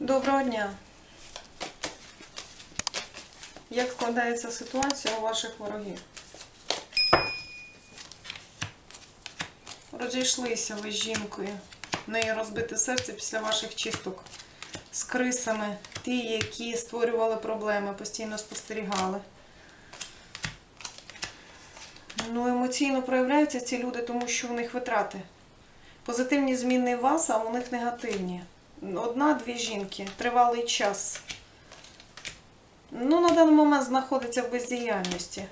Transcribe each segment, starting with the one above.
Доброго дня. Як складається ситуація у ваших ворогів? Розійшлися ви з жінкою. В неї розбите серце після ваших чисток з крисами, ті, які створювали проблеми, постійно спостерігали. Ну, емоційно проявляються ці люди, тому що у них витрати. Позитивні зміни в вас, а у них негативні. Одна-дві жінки, тривалий час. Ну, на даний момент знаходиться в бездіяльності.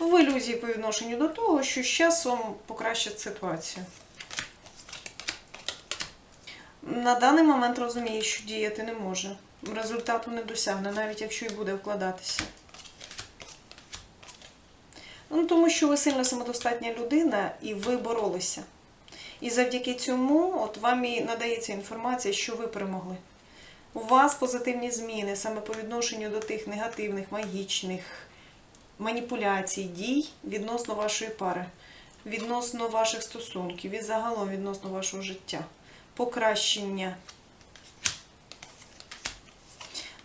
В ілюзії по відношенню до того, що з часом покращить ситуацію. На даний момент розуміє, що діяти не може. Результату не досягне, навіть якщо і буде вкладатися. Ну, тому що ви сильно самодостатня людина і ви боролися. І завдяки цьому от вам і надається інформація, що ви перемогли. У вас позитивні зміни саме по відношенню до тих негативних, магічних маніпуляцій, дій відносно вашої пари, відносно ваших стосунків і загалом відносно вашого життя. Покращення.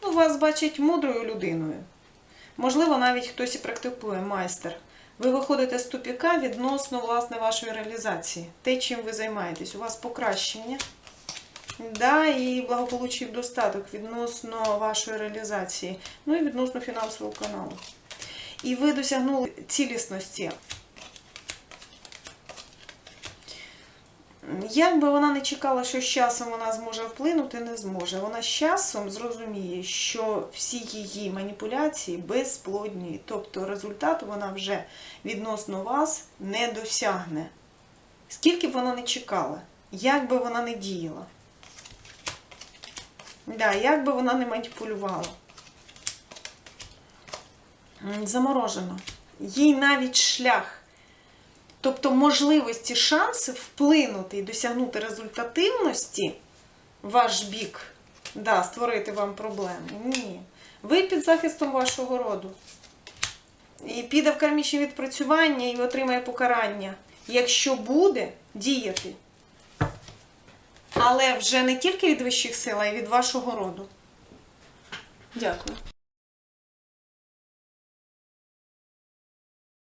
Ну, вас бачать мудрою людиною. Можливо, навіть хтось і практикує майстер. Ви виходите з тупіка відносно власне вашої реалізації. Те, чим ви займаєтесь. У вас покращення. Да, і благополуччя і достаток відносно вашої реалізації. Ну і відносно фінансового каналу. І ви досягнули цілісності. Як би вона не чекала, що з часом вона зможе вплинути, не зможе. Вона з часом зрозуміє, що всі її маніпуляції безплодні, тобто результату вона вже відносно вас не досягне. Скільки б вона не чекала, як би вона не діяла, да, як би вона не маніпулювала. Заморожено. Їй навіть шлях. Тобто можливості, шанси вплинути і досягнути результативності ваш бік, да, створити вам проблеми. Ні. Ви під захистом вашого роду. І піде в кармічне відпрацювання і отримає покарання, якщо буде діяти. Але вже не тільки від вищих сил, а й від вашого роду. Дякую.